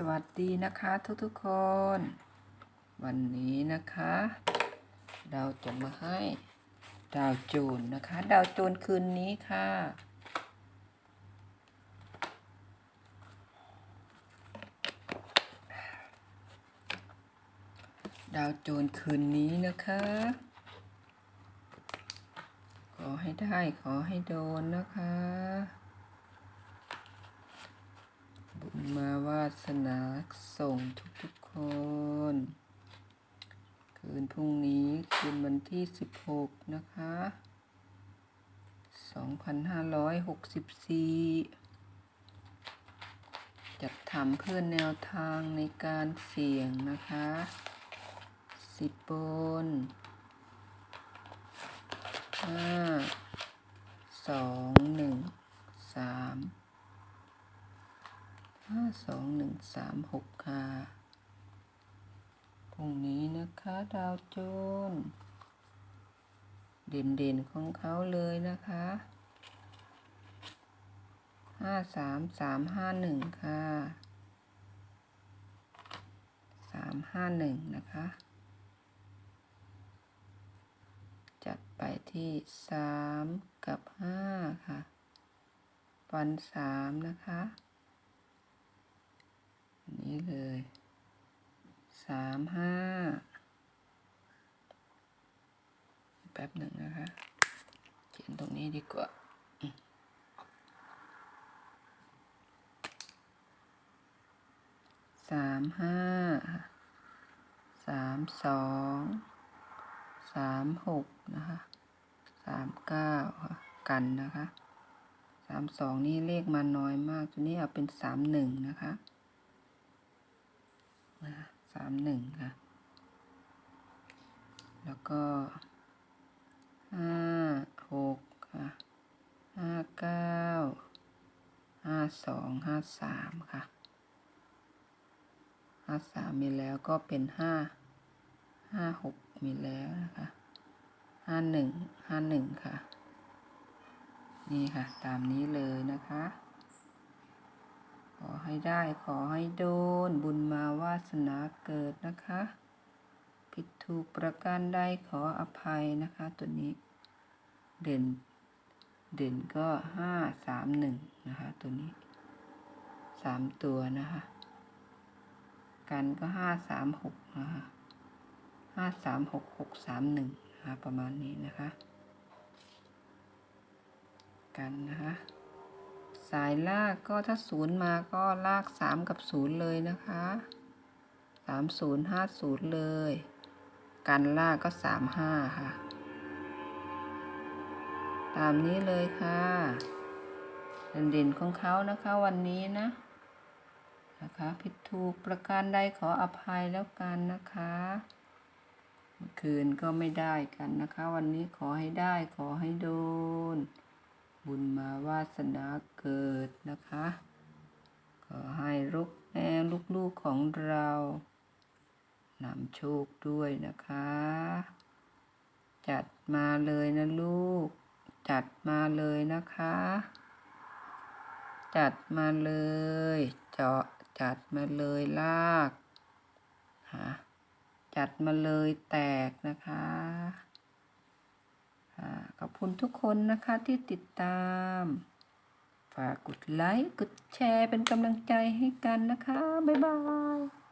สวัสดีนะคะทุกๆคน วันนี้นะคะ เราจะมาให้ดาวโจนนะคะ ดาวโจนคืนนี้ค่ะ ดาวโจนคืนนี้นะคะ ขอให้ได้ขอให้โดนนะคะ มาวาสนาส่งทุกทุกคน คืนพรุ่งนี้คืนวันที่ 16 นะคะ 2564 จัดทำเพื่อนแนวทางในการเสี่ยงนะคะสิบปน5 หนึ่งสามหกค่ะพรุ่งนี้นะคะดาวโจนเด่นๆของเขาเลยนะคะห้าสามสามห้าหนึ่งค่ะสามห้าหนึ่งนะคะ จัดไปที่สามกับห้าค่ะ ฟันสามนะคะ นี่เลยสามห้าแป๊บหนึ่งนะคะ เขียนตรงนี้ดีกว่าสามห้าสามสองสามหกนะคะสามเก้าค่ะกันนะคะสามสองนี่เลขมาน้อยมากตัวนี้เอาเป็นสามหนึ่งนะคะ สามหนึ่งค่ะ แล้วก็ห้าหกค่ะห้าเก้าห้าสองห้าสามค่ะห้าสามมีแล้วก็เป็นห้าห้าหกมีแล้วนะคะห้าหนึ่งห้าหนึ่งค่ะ นี่ค่ะ ตามนี้เลยนะคะ ขอให้ได้ขอให้โดน บุญมาวาสนาเกิดนะคะ ผิดถูกประการใดขออภัยนะคะ ตัวนี้ เด่น เด่นก็ห้าสามหนึ่งนะคะ ตัวนี้สามตัวนะคะ กันก็ห้าสามหกนะคะห้าสามหกหกสามหนึ่งนะคะประมาณนี้นะคะ กันนะคะ สายลากก็ถ้าศูนย์มาก็ลากสามกับศูนย์เลยนะคะสามศูนย์ห้าศูนย์เลยกันลากก็สามห้าค่ะ ตามนี้เลยค่ะเด่นๆของเขานะคะวันนี้นะนะคะผิดถูกประการใดขออภัยแล้วกันนะคะเมื่อคืนก็ไม่ได้กันนะคะ วันนี้ขอให้ได้ขอให้โดน สนาเกิดนะคะ ขอให้ลูกแม่ลูกๆของเรานำโชคด้วยนะคะ จัดมาเลยนะลูก จัดมาเลยนะคะ จัดมาเลย เจาะจัดมาเลยลากฮะจัดมาเลยแตกนะคะค่ะขอบคุณทุกคนนะคะที่ติดตาม ฝากกดไลค์ กดแชร์เป็นกำลังใจให้กันนะคะ บ๊ายบาย